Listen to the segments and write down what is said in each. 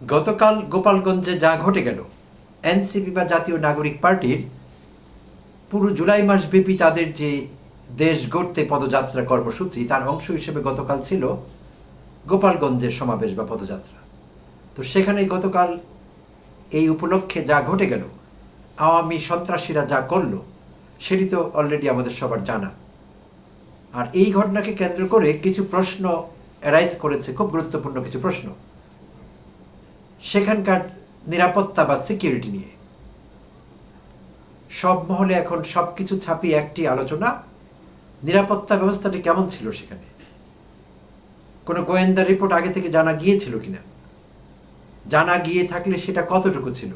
গতকাল গোপালগঞ্জে যা ঘটে গেল, এনসিপি বা জাতীয় নাগরিক পার্টির, পুরো জুলাই মাস ব্যাপী তাদের যে দেশ গড়তে পদযাত্রা কর্মসূচি, তার অংশ হিসেবে গতকাল ছিল গোপালগঞ্জের সমাবেশ বা পদযাত্রা। তো সেখানে গতকাল এই উপলক্ষে যা ঘটে গেল, আওয়ামী সন্ত্রাসীরা যা করল, সেটি তো অলরেডি আমাদের সবার জানা। আর এই ঘটনাকে কেন্দ্র করে কিছু প্রশ্ন অ্যারাইজ করেছে, খুব গুরুত্বপূর্ণ কিছু প্রশ্ন। সেখানকার নিরাপত্তা বা সিকিউরিটি নিয়ে। সব মহলে এখন সব কিছু ছাপিয়ে একটি আলোচনা, নিরাপত্তা ব্যবস্থাটি কেমন ছিল সেখানে? কোনো গোয়েন্দা রিপোর্ট আগে থেকে জানা গিয়েছিল কিনা? জানা গিয়ে থাকলে সেটা কতটুকু ছিল?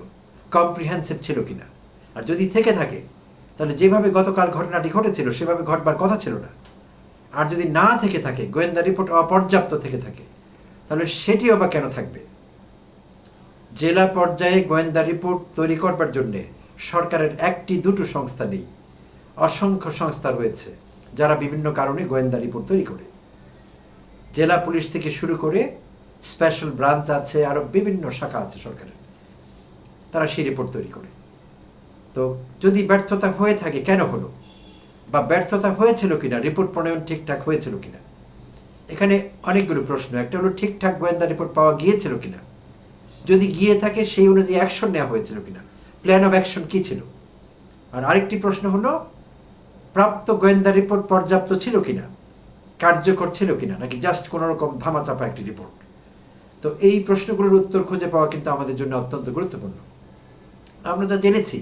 কম্প্রিহেন্সিভ ছিল কিনা? আর যদি থেকে থাকে, তাহলে যেভাবে গতকাল ঘটনাটি ঘটেছিল, সেভাবে ঘটবার কথা ছিল না। আর যদি না থেকে থাকে, গোয়েন্দা রিপোর্ট অপর্যাপ্ত থেকে থাকে, তাহলে সেটিও বা কেন থাকবে? জেলা পর্যায়ে গোয়েন্দা রিপোর্ট তৈরি করবার জন্যে সরকারের একটি দুটো সংস্থা নেই। অসংখ্য সংস্থা রয়েছে, যারা বিভিন্ন কারণে গোয়েন্দা রিপোর্ট তৈরি করে। জেলা পুলিশ থেকে শুরু করে স্পেশাল ব্রাঞ্চ আছে আরও বিভিন্ন শাখা আছে সরকারের। তারা সেই রিপোর্ট তৈরি করে। তো যদি ব্যর্থতা হয়ে থাকে, কেন হলো? বা ব্যর্থতা হয়েছিল কিনা, রিপোর্ট প্রণয়ন ঠিকঠাক হয়েছিল কিনা? এখানে অনেকগুলো প্রশ্ন। একটা হলো, ঠিকঠাক গোয়েন্দা রিপোর্ট পাওয়া গিয়েছিল কিনা? যদি গিয়ে থাকে, সেই অনুযায়ী অ্যাকশন নেওয়া হয়েছিল কিনা? প্ল্যান অফ অ্যাকশন কী ছিল? আর আরেকটি প্রশ্ন হলো, প্রাপ্ত গোয়েন্দা রিপোর্ট পর্যাপ্ত ছিল কিনা? কার্যকর ছিল কিনা? নাকি জাস্ট কোনো রকম ধামাচাপা একটি রিপোর্ট তো এই প্রশ্নগুলোর উত্তর খুঁজে পাওয়া কিন্তু আমাদের জন্য অত্যন্ত গুরুত্বপূর্ণ। আমরা যা জেনেছি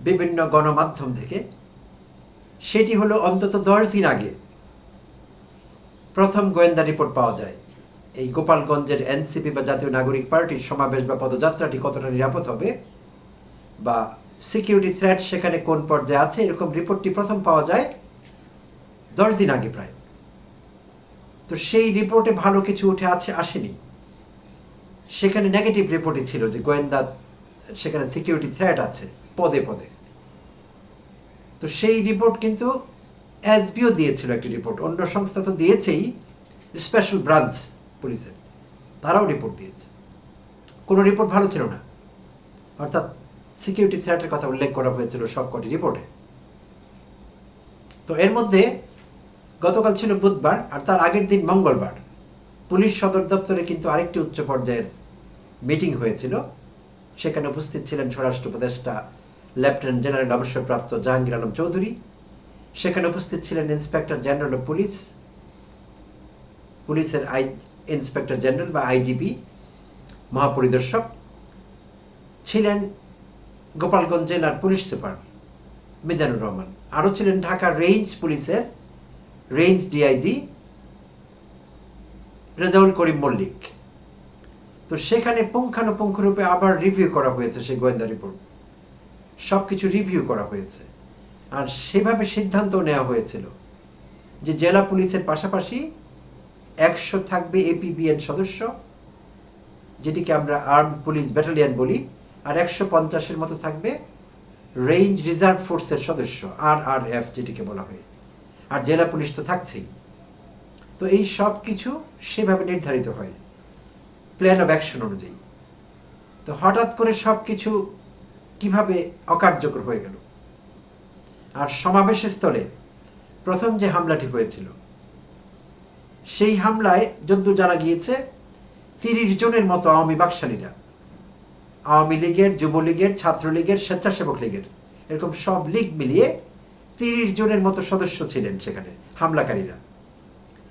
বিভিন্ন গণমাধ্যম থেকে, সেটি হলো অন্তত দশ দিন আগে প্রথম গোয়েন্দা রিপোর্ট পাওয়া যায়। এই গোপালগঞ্জের এনসিপি বা জাতীয় নাগরিক পার্টির সমাবেশ বা পদযাত্রাটি কতটা নিরাপদ হবে? বা সিকিউরিটি থ্রেট সেখানে কোন পর্যায়ে আছে? এরকম রিপোর্টটি প্রথম পাওয়া যায় দশ দিন আগে প্রায়। তো সেই রিপোর্টে ভালো কিছু উঠে আছে, আসেনি। সেখানে নেগেটিভ রিপোর্টই ছিল যে গোয়েন্দা সেখানে সিকিউরিটি থ্রেট আছে, পদে পদে। তো সেই রিপোর্ট কিন্তু এসবিও দিয়েছিল একটি রিপোর্ট অন্য সংস্থা তো দিয়েছেই স্পেশাল ব্রাঞ্চ পুলিশের। তারাও রিপোর্ট দিয়েছে। কোনো রিপোর্ট ভালো ছিল না। অর্থাৎ সিকিউরিটি থ্রেটের কথা উল্লেখ করা হয়েছিল সবকটি রিপোর্টে তো এর মধ্যে গতকাল ছিল বুধবার আর তার আগের দিন মঙ্গলবার। পুলিশ সদর দপ্তরে কিন্তু আরেকটি উচ্চ পর্যায়ের মিটিং হয়েছিল। সেখানে উপস্থিত ছিলেন স্বরাষ্ট্র উপদেষ্টা লেফটেন্যান্ট জেনারেল অবসরপ্রাপ্ত জাহাঙ্গীর আলম চৌধুরী। সেখানে উপস্থিত ছিলেন ইন্সপেক্টর জেনারেল অফ পুলিশ পুলিশের আই ইন্সপেক্টর জেনারেল বা আইজিপি মহাপরিদর্শক ছিলেন গোপালগঞ্জ জেলার পুলিশ সুপার মিজানুর রহমান। আরও ছিলেন ঢাকা রেঞ্জ পুলিশের রেঞ্জ ডিআইজি রেজাউল করিম মল্লিক। তো সেখানে পুঙ্খানুপুঙ্খরূপে আবার রিভিউ করা হয়েছে সেই গোয়েন্দা রিপোর্ট সব কিছু রিভিউ করা হয়েছে। আর সেভাবে সিদ্ধান্ত নেওয়া হয়েছিল যে জেলা পুলিশের পাশাপাশি একশো থাকবে এপিবিএন সদস্য, যেটিকে আমরা আর্ম পুলিশ ব্যাটালিয়ান বলি, আর একশো পঞ্চাশের মতো থাকবে রেঞ্জ রিজার্ভ ফোর্সের সদস্য আর আর এফ যেটিকে বলা হয়। আর জেলা পুলিশ তো থাকছেই। তো এই সব কিছু সেভাবে নির্ধারিত হয় প্ল্যান অফ অ্যাকশন অনুযায়ী। তো হঠাৎ করে সব কিছু কীভাবে অকার্যকর হয়ে গেল? আর সমাবেশের স্থলে প্রথম যে হামলাটি হয়েছিল সেই হামলায় যদ্দূর জানা গিয়েছে, তিরিশ জনের মতো আওয়ামী বাকশালীরা। আওয়ামী লীগের, যুবলীগের, ছাত্রলীগের, স্বেচ্ছাসেবক লীগের, এরকম সব লীগ মিলিয়ে তিরিশ জনের মতো সদস্য ছিলেন সেখানে, হামলাকারীরা।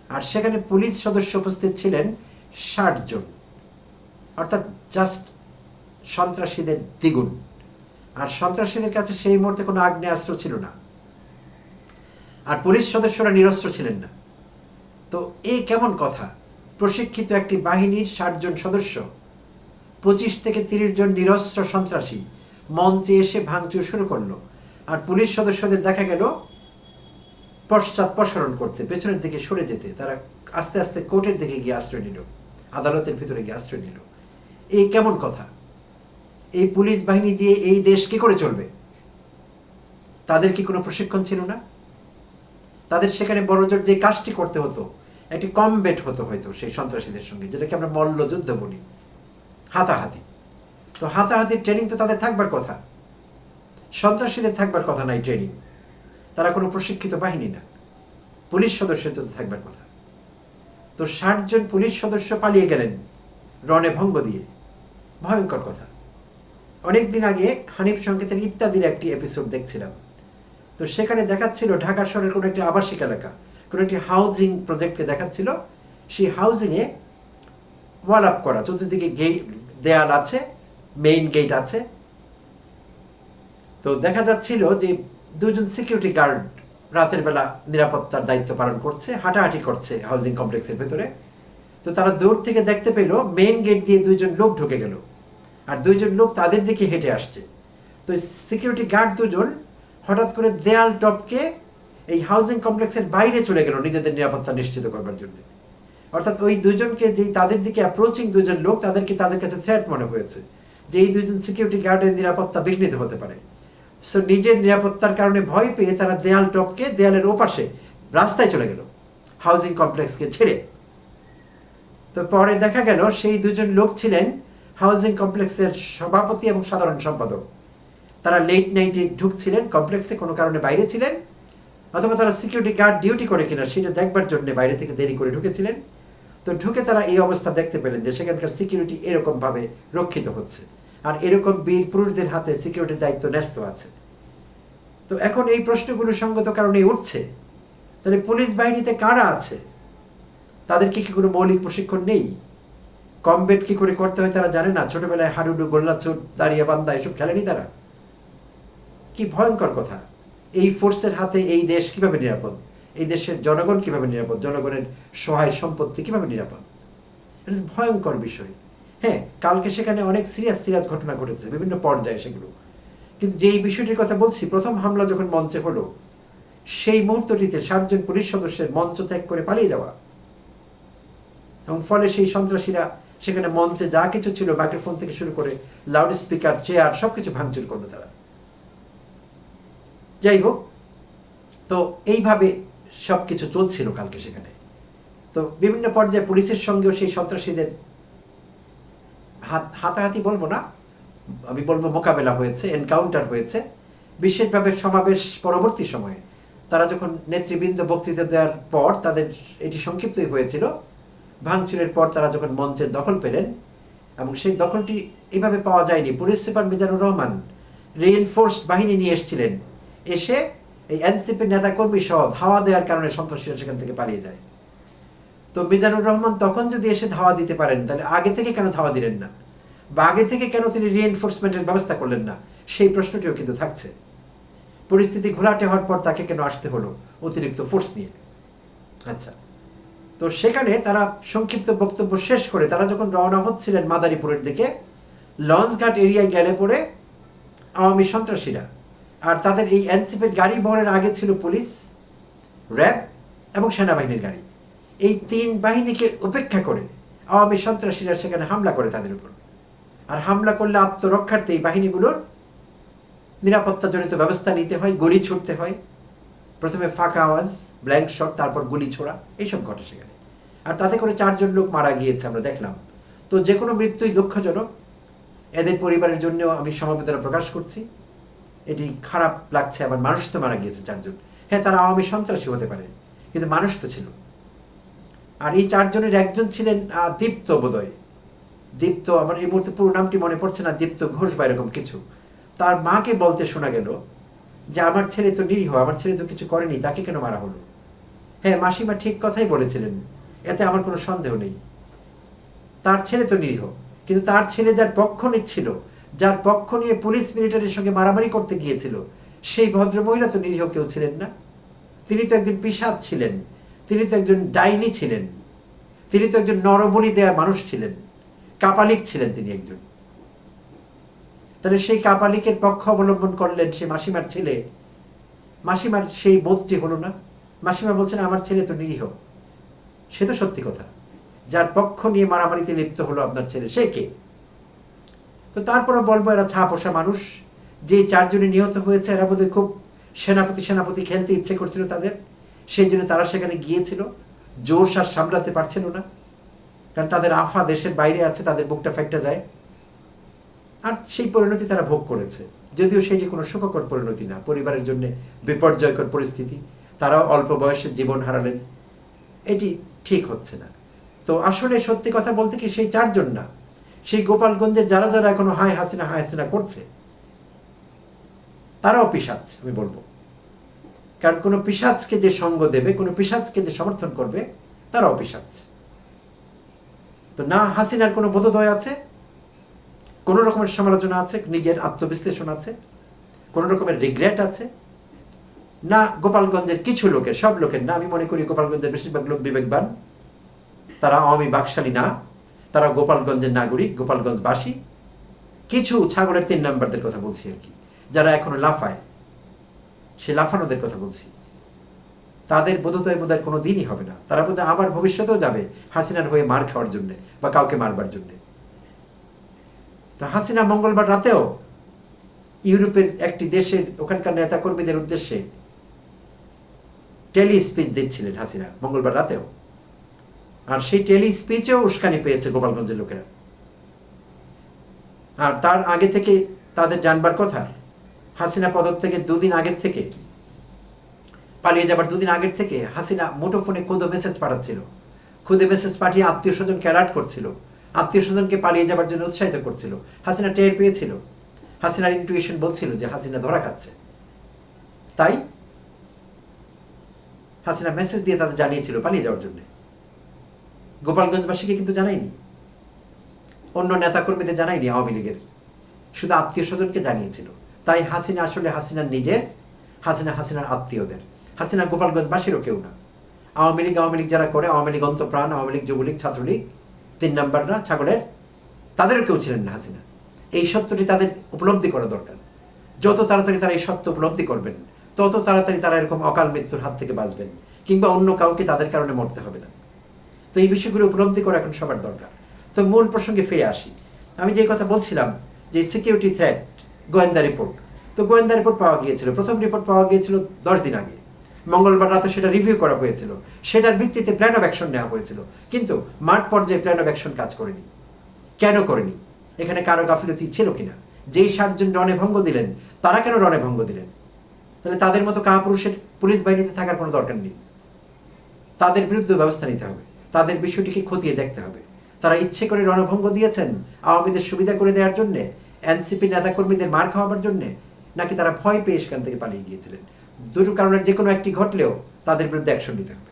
আর সেখানে পুলিশ সদস্য উপস্থিত ছিলেন ষাট জন। অর্থাৎ জাস্ট সন্ত্রাসীদের দ্বিগুণ। আর সন্ত্রাসীদের কাছে সেই মুহূর্তে কোনো আগ্নেয়াস্ত্র ছিল না। আর পুলিশ সদস্যরা নিরস্ত্র ছিলেন না। তো এই কেমন কথা? প্রশিক্ষিত একটি বাহিনীর ষাটজন সদস্য, পঁচিশ থেকে তিরিশ জন নিরস্ত্র সন্ত্রাসী মঞ্চে এসে ভাঙচুর শুরু করল আর পুলিশ সদস্যদের দেখা গেল পশ্চাৎপসরণ করতে, পেছনের দিকে সরে যেতে। তারা আস্তে আস্তে কোর্টের দিকে গিয়ে আশ্রয় নিল, আদালতের ভিতরে গিয়ে আশ্রয় নিল। এই কেমন কথা? এই পুলিশ বাহিনী দিয়ে এই দেশ কি করে চলবে? তাদের কি কোনো প্রশিক্ষণ ছিল না? তাদের সেখানে বড়জোর যে কাজটি করতে হতো একটি কমবেট হতো হয়তো সেই সন্ত্রাসীদের সঙ্গে, যেটাকে আমরা মল্লযুদ্ধ বলি। হাতাহাতি। তো হাতাহাতির ট্রেনিং তো তাদের থাকবার কথা। সন্ত্রাসীদের থাকবার কথা নাই ট্রেনিং তারা কোনো প্রশিক্ষিত বাহিনী না। পুলিশ সদস্যের তো থাকবার কথা। তো ষাটজন পুলিশ সদস্য পালিয়ে গেলেন রণে ভঙ্গ দিয়ে। ভয়ঙ্কর কথা। অনেক দিন আগে হানিফ সংকেতের ইত্যাদির একটি এপিসোড দেখছিলাম। তো সেখানে দেখাচ্ছিল ঢাকা শহরের কোনো একটি আবাসিক এলাকা। কোনো একটি হাউজিং প্রজেক্টকে দেখাচ্ছিল, সেই হাউজিংয়ে ওয়াল আপ করা, চতুর্দিকে গেট দেয়াল আছে মেইন গেট আছে। তো দেখা যাচ্ছিল যে দুজন সিকিউরিটি গার্ড রাতের বেলা নিরাপত্তার দায়িত্ব পালন করছে, হাঁটাহাঁটি করছে হাউজিং কমপ্লেক্সের ভেতরে। তো তারা দূর থেকে দেখতে পেল মেইন গেট দিয়ে দুইজন লোক ঢুকে গেল। আর দুইজন লোক তাদের দিকে হেঁটে আসছে। তো সিকিউরিটি গার্ড দুজন হঠাৎ করে দেয়াল টপকে এই হাউজিং কমপ্লেক্সের বাইরে চলে গেল নিজেদের নিরাপত্তা নিশ্চিত করবার জন্য। অর্থাৎ ওই দুজনকে যেই তাদের দিকে অ্যাপ্রোচিং দুজন লোক তাদেরকে তাদের কাছে থ্রেট মনে হয়েছে যে এই দুজন সিকিউরিটি গার্ডের নিরাপত্তা বিঘ্নিত হতে পারে। সো নিজের নিরাপত্তার কারণে ভয় পেয়ে তারা দেয়াল টপকে দেয়ালের ওপাশে রাস্তায় চলে গেল হাউজিং কমপ্লেক্সকে ছেড়ে। তো পরে দেখা গেল সেই দুজন লোক ছিলেন হাউজিং কমপ্লেক্সের সভাপতি এবং সাধারণ সম্পাদক। তারা লেট নাইটে ঢুকছিলেন কমপ্লেক্সে কোনো কারণে বাইরে ছিলেন অথবা তারা সিকিউরিটি গার্ড ডিউটি করে কিনা সেটা দেখবার জন্য বাইরে থেকে দেরি করে ঢুকেছিলেন। তো ঢুকে তারা এই অবস্থা দেখতে পেলেন যে সেখানকার সিকিউরিটি এরকমভাবে রক্ষিত হচ্ছে। আর এরকম বীর পুরুষদের হাতে সিকিউরিটির দায়িত্ব ন্যস্ত আছে। তো এখন এই প্রশ্নগুলো সঙ্গত কারণে উঠছে। তাহলে পুলিশ বাহিনীতে কারা আছে? তাদের কি কি কোনো মৌলিক প্রশিক্ষণ নেই? কমবেট কি করে করতে হয় তারা জানে না? ছোটবেলায় হাডুডু, গোল্লাছুট দাঁড়িয়ে বান্দা এসব খেলেনি তারা? কি ভয়ঙ্কর কথা। এই ফোর্সের হাতে এই দেশ কীভাবে নিরাপদ? এই দেশের জনগণ কীভাবে নিরাপদ? জনগণের সহায় সম্পত্তি কীভাবে নিরাপদ? এটা ভয়ঙ্কর বিষয়। হ্যাঁ কালকে সেখানে অনেক সিরিয়াস সিরিয়াস ঘটনা ঘটেছে, বিভিন্ন পর্যায়ে সেগুলো। কিন্তু যেই বিষয়টির কথা বলছি, প্রথম হামলা যখন মঞ্চে হলো, সেই মুহূর্তটিতে ষাটজন পুলিশ সদস্যের মঞ্চ ত্যাগ করে পালিয়ে যাওয়া। এবং ফলে সেই সন্ত্রাসীরা সেখানে মঞ্চে যা কিছু ছিল মাইক্রোফোন থেকে শুরু করে লাউড স্পিকার চেয়ার সব কিছু ভাঙচুর করল তারা। যাই হোক তো এইভাবে সব কিছু চলছিল কালকে সেখানে। তো বিভিন্ন পর্যায়ে পুলিশের সঙ্গেও সেই সন্ত্রাসীদের হাত হাতাহাতি বলব না, আমি বলব মোকাবেলা হয়েছে এনকাউন্টার হয়েছে। বিশেষভাবে সমাবেশ পরবর্তী সময়ে তারা যখন নেতৃবৃন্দ বক্তৃতা দেওয়ার পর তাদের এটি সংক্ষিপ্তই হয়েছিল, ভাঙচুরের পর তারা যখন মঞ্চের দখল পেলেন এবং সেই দখলটি এভাবে পাওয়া যায়নি, police super Mizanur Rahman reinforced বাহিনী নিয়ে এসেছিলেন। এসে এই এনসিপির নেতাকর্মী সহ ধাওয়া দেওয়ার কারণে সন্ত্রাসীরা সেখান থেকে পালিয়ে যায়। তো মিজানুর রহমান তখন যদি এসে ধাওয়া দিতে পারেন, তাহলে আগে থেকে কেন ধাওয়া দিলেন না? বা আগে থেকে কেন তিনি রিএনফোর্সমেন্টের ব্যবস্থা করলেন না? সেই প্রশ্নটিও কিন্তু থাকছে। পরিস্থিতি ঘোলাটে হওয়ার পর তাকে কেন আসতে হলো অতিরিক্ত ফোর্স নিয়ে? আচ্ছা। তো সেখানে তারা সংক্ষিপ্ত বক্তব্য শেষ করে তারা যখন রওনা হচ্ছিলেন মাদারীপুরের দিকে, লঞ্চঘাট এরিয়ায় গেলে পরে আওয়ামী সন্ত্রাসীরা আর তাদের এই এনসিপির গাড়ি বহরের আগে ছিল পুলিশ, র্যাব এবং সেনাবাহিনীর গাড়ি। এই তিন বাহিনীকে উপেক্ষা করে আওয়ামী সন্ত্রাসীরা সেখানে হামলা করে তাদের উপর। আর হামলা করলে আত্মরক্ষার্থে এই বাহিনীগুলোর নিরাপত্তাজনিত ব্যবস্থা নিতে হয়, গুলি ছুটতে হয়। প্রথমে ফাঁকা আওয়াজ ব্ল্যাঙ্ক শট তারপর গুলি ছোড়া, এইসব ঘটে সেখানে। আর তাতে করে চারজন লোক মারা গিয়েছে, আমরা দেখলাম। তো যে কোনো মৃত্যুই দুঃখজনক। এদের পরিবারের জন্য আমি সমবেদনা প্রকাশ করছি। এটি খারাপ লাগছে, আবার মানুষ তো মারা গিয়েছে চারজন হ্যাঁ তারা আওয়ামী সন্ত্রাসী হতে পারে, কিন্তু মানুষ তো ছিল। আর এই চারজনের একজন ছিলেন দীপ্ত বোধহয়। দীপ্ত, আমার এই মুহূর্তে পুরো নামটি মনে পড়ছে না, দীপ্ত ঘোষ বা এরকম কিছু। তার মাকে বলতে শোনা গেল যে, আমার ছেলে তো নিরীহ, আমার ছেলে তো কিছু করেনি, তাকে কেন মারা হলো? হ্যাঁ মাসিমা ঠিক কথাই বলেছিলেন, এতে আমার কোনো সন্দেহ নেই। তার ছেলে তো নিরীহ, কিন্তু তার ছেলে যার পক্ষ নিচ্ছিল যার পক্ষ নিয়ে পুলিশ মিলিটারির সঙ্গে মারামারি করতে গিয়েছিল। সেই ভদ্রমহিলা তো নিরীহ কেউ ছিলেন না। তিনি তো একজন পিসাদ ছিলেন। তিনি তো একজন ডাইনি ছিলেন। তিনি তো একজন নরবলি দেয়া মানুষ ছিলেন। কাপালিক ছিলেন তিনি একজন। তাহলে সেই কাপালিকের পক্ষ অবলম্বন করলেন সে মাসিমার ছেলে। মাসিমার সেই বোধটি হলো না। মাসিমা বলছেন, আমার ছেলে তো নিরীহ। সে তো সত্যি কথা। যার পক্ষ নিয়ে মারামারিতে লিপ্ত হলো আপনার ছেলে। সে কে? তো তারপরে বলব এরা ছা পোষা মানুষ। যে চারজনে নিহত হয়েছে, এরা বোধহয় খুব সেনাপতি সেনাপতি খেলতে ইচ্ছে করছিল তাদের। সেই জন্য তারা সেখানে গিয়েছিল। জোর সার সামলাতে পারছিল না। কারণ তাদের আফা দেশের বাইরে আছে, তাদের বুকটা ফেটে যায়। আর সেই পরিণতি তারা ভোগ করেছে। যদিও সেটি কোনো সুখকর পরিণতি না, পরিবারের জন্য বিপর্যয়কর পরিস্থিতি, তারাও অল্প বয়সে জীবন হারালেন। এটি ঠিক হচ্ছে না। তো আসলে সত্যি কথা বলতে কি, সেই চারজন না সেই গোপালগঞ্জের যারা যারা এখনও হাই হাসিনা হাই হাসিনা করছে, তারাও পিসাজ আমি বলব। কারণ কোনো পিসাজকে যে সঙ্গ দেবে, কোনো পিসাজকে যে সমর্থন করবে, তারাও পিসাজ তো না হাসিনার কোনো বোধোদয় আছে, কোনো রকমের সমালোচনা আছে, নিজের আত্মবিশ্লেষণ আছে, কোনো রকমের রিগ্রেট আছে, না গোপালগঞ্জের কিছু লোকের, সব লোকের না, আমি মনে করি গোপালগঞ্জের বেশিরভাগ লোক বিবেকবান, তারা আওয়ামী বাকশালী না। তারা গোপালগঞ্জের নাগরিক, গোপালগঞ্জবাসী। কিছু ছাগলের তিন নাম্বারদের কথা বলছি আর কি, যারা এখনও লাফায়। সে লাফানোদের কথা বলছি। তাদের বোধোদয় বোধহয় কোনো দিনই হবে না। তারা বোধহয় আবার ভবিষ্যতেও যাবে হাসিনার হয়ে মার খাওয়ার জন্য বা কাউকে মারবার জন্য। তো হাসিনা মঙ্গলবার রাতেও ইউরোপের একটি দেশের ওখানকার নেতা কর্মীদের উদ্দেশ্যে টেলি স্পিচ দিচ্ছিলেন হাসিনা মঙ্গলবার রাতেও। আর সেই টেলি স্পিচেও উস্কানি পেয়েছে গোপালগঞ্জের লোকেরা। আর তার আগে থেকে তাদের জানবার কথা, হাসিনা পদত্যাগের দুদিন আগের থেকে, পালিয়ে যাবার দুদিন আগের থেকে হাসিনা মুঠোফোনে খুদে মেসেজ পাঠাচ্ছিল। খুদে মেসেজ পাঠিয়ে আত্মীয় স্বজনকে অ্যালার্ট করছিল। আত্মীয় স্বজনকে পালিয়ে যাবার জন্য উৎসাহিত করছিল। হাসিনা টের পেয়েছিল। হাসিনার ইন্টুইশন বলছিল যে হাসিনা ধরা খাচ্ছে। তাই হাসিনা মেসেজ দিয়ে তাদের জানিয়েছিল পালিয়ে যাওয়ার জন্য। গোপালগঞ্জবাসীকে কিন্তু জানায়নি অন্য নেতাকর্মীদের জানায়নি আওয়ামী লীগের। শুধু আত্মীয় স্বজনকে জানিয়েছিল। তাই হাসিনা আসলে হাসিনার নিজের, হাসিনা হাসিনার আত্মীয়দের। হাসিনা গোপালগঞ্জবাসীরও কেউ না। আওয়ামী লীগ আওয়ামী লীগ যারা করে, আওয়ামী লীগ অন্তপ্রাণ, আওয়ামী লীগ যুবলীগ, ছাত্রলীগ, তিন নাম্বাররা, ছাগলের, তাদেরও কেউ ছিলেন না হাসিনা। এই সত্যটি তাদের উপলব্ধি করা দরকার। যত তাড়াতাড়ি তারা এই সত্য উপলব্ধি করবেন, তত তাড়াতাড়ি তারা এরকম অকাল মৃত্যুর হাত থেকে বাঁচবেন, কিংবা অন্য কাউকে তাদের কারণে মরতে হবে না। তো এই বিষয়গুলো উপলব্ধি করা এখন সবার দরকার। তো মূল প্রসঙ্গে ফিরে আসি। আমি যে কথা বলছিলাম যে সিকিউরিটি থ্রেট গোয়েন্দা রিপোর্ট তো গোয়েন্দা রিপোর্ট পাওয়া গিয়েছিল। প্রথম রিপোর্ট পাওয়া গিয়েছিল দশ দিন আগে। মঙ্গলবার রাতে সেটা রিভিউ করা হয়েছিল। সেটার ভিত্তিতে প্ল্যান অফ অ্যাকশন নেওয়া হয়েছিল। কিন্তু মাঠ পর্যায়ে প্ল্যান অফ অ্যাকশন কাজ করেনি। কেন করেনি? এখানে কারও গাফিলতি ছিল কিনা? যেই সাতজন রণে ভঙ্গ দিলেন, তারা কেন রণে ভঙ্গ দিলেন? তাহলে তাদের মতো কাপুরুষের পুলিশ বাহিনীতে থাকার কোনো দরকার নেই। তাদের বিরুদ্ধে ব্যবস্থা নিতে হবে। তাদের বিষয়টিকে খতিয়ে দেখতে হবে। তারা ইচ্ছে করে রণভঙ্গ দিয়েছেন আওয়ামীদের সুবিধা করে দেওয়ার জন্যে, এনসিপি নেতাকর্মীদের মার খাওয়াবার জন্যে, নাকি তারা ভয় পেয়ে সেখান থেকে পালিয়ে গিয়েছিলেন। দুটো কারণের যে কোনো একটি ঘটলেও তাদের বিরুদ্ধে অ্যাকশন নিতে হবে।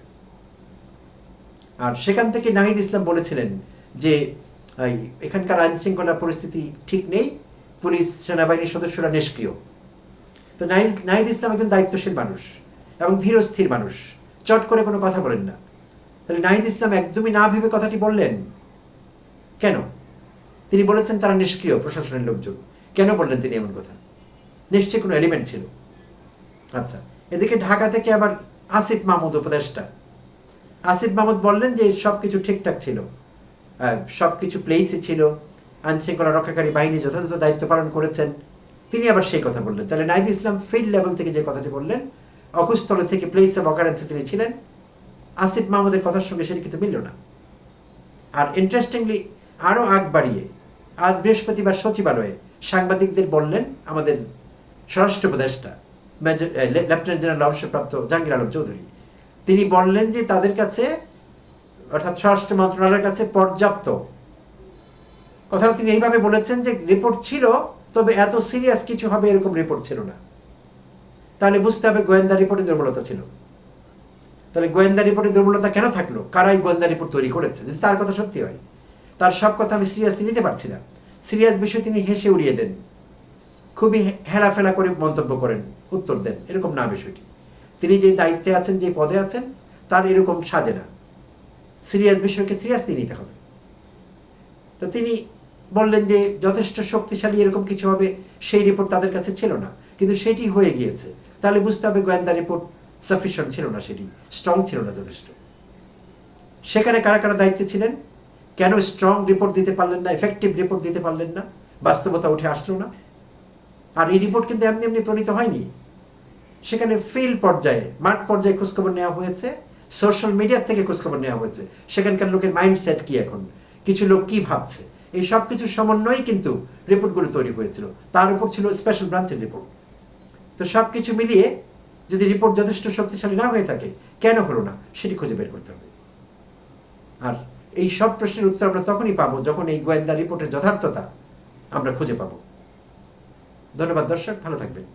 আর সেখান থেকে নাহিদ ইসলাম বলেছিলেন যে এখানকার আইন শৃঙ্খলা পরিস্থিতি ঠিক নেই, পুলিশ, সেনাবাহিনীর সদস্যরা নিষ্ক্রিয়। তো নাহিদ নাহিদ ইসলাম একজন দায়িত্বশীল মানুষ এবং ধীরস্থির মানুষ। চট করে কোনো কথা বলেন না। তাহলে নাহিদ ইসলাম একদমই না ভেবে কথাটি বললেন? কেন? তিনি বলেছেন তারা নিষ্ক্রিয় প্রশাসনের লোকজন। কেন বললেন তিনি এমন কথা? নিশ্চয়ই কোনো এলিমেন্ট ছিল। আচ্ছা এদিকে ঢাকা থেকে আবার আসিফ মাহমুদ উপদেষ্টা। আসিফ মাহমুদ বললেন যে সব কিছু ঠিকঠাক ছিল। সব কিছু প্লেসে ছিল। আইন শৃঙ্খলা রক্ষাকারী বাহিনী যথাযথ দায়িত্ব পালন করেছেন। তিনি আবার সেই কথা বললেন। তাহলে নাইদ ইসলাম ফিল্ড লেভেল থেকে যে কথাটি বললেন, অকুস্থল থেকে প্লেস অফ অকারেন্সে তিনি ছিলেন। আসিফ মাহমুদের কথার সঙ্গে সেটি কিন্তু মিলল না। আর ইন্টারেস্টিংলি আরও আগ বাড়িয়ে আজ বৃহস্পতিবার সচিবালয়ে সাংবাদিকদের বললেন আমাদের স্বরাষ্ট্র উপদেষ্টা মেজর লেফটেন্যান্ট জেনারেল অবসরপ্রাপ্ত জাহাঙ্গীর আলম চৌধুরী। তিনি বললেন যে তাদের কাছে, অর্থাৎ স্বরাষ্ট্র মন্ত্রণালয়ের কাছে পর্যাপ্ত। কথাটা তিনি এইভাবে বলেছেন যে রিপোর্ট ছিল, তবে এত সিরিয়াস কিছু হবে এরকম রিপোর্ট ছিল না। তাহলে বুঝতে হবে গোয়েন্দা রিপোর্টে দুর্বলতা ছিল। তাহলে গোয়েন্দা রিপোর্টে দুর্বলতা কেন থাকল? কারাই গোয়েন্দা রিপোর্ট তৈরি করেছে? যদি তার কথা সত্যি হয়, তার সব কথা আমি সিরিয়াসলি নিতে পারছি না। সিরিয়াস বিষয় তিনি হেসে উড়িয়ে দেন। খুবই হেলাফেলা করে মন্তব্য করেন, উত্তর দেন, এরকম না বিষয়টি। তিনি যে দায়িত্বে আছেন, যে পদে আছেন, তার এরকম সাজে না। সিরিয়াস বিষয়কে সিরিয়াসলি নিতে হবে। তো তিনি বললেন যে, যথেষ্ট শক্তিশালী এরকম কিছু হবে, সেই রিপোর্ট তাদের কাছে ছিল না। কিন্তু সেটি হয়ে গিয়েছে। তাহলে বুঝতে হবে গোয়েন্দা রিপোর্ট সাফিসিয়েন্ট ছিল না সেটি স্ট্রং ছিল না যথেষ্ট। সেখানে কারা কারা দায়িত্বে ছিলেন? কেন স্ট্রং রিপোর্ট দিতে পারলেন না এফেক্টিভ রিপোর্ট দিতে পারলেন না? বাস্তবতা উঠে আসলো না। আর এই রিপোর্ট কিন্তু এমনি এমনি প্রণীত হয়নি। সেখানে ফিল্ড পর্যায়ে মাঠ পর্যায়ে খোঁজখবর নেওয়া হয়েছে সোশ্যাল মিডিয়ার থেকে খোঁজখবর নেওয়া হয়েছে। সেখানকার লোকের মাইন্ডসেট কি এখন? কিছু লোক কি ভাবছে? এই সব কিছুর সমন্বয়ে কিন্তু রিপোর্টগুলো তৈরি হয়েছিল। তার উপর ছিল স্পেশাল ব্রাঞ্চের রিপোর্ট তো সব কিছু মিলিয়ে যদি রিপোর্ট যথেষ্ট শক্তিশালী না হয়ে থাকে, কেন হলো না? সেটি খুঁজে বের করতে হবে। আর এই সব প্রশ্নের উত্তর আমরা তখনই পাবো যখন এই গোয়েন্দা রিপোর্টের যথার্থতা আমরা খুঁজে পাবো। ধন্যবাদ দর্শক, ভালো থাকবেন।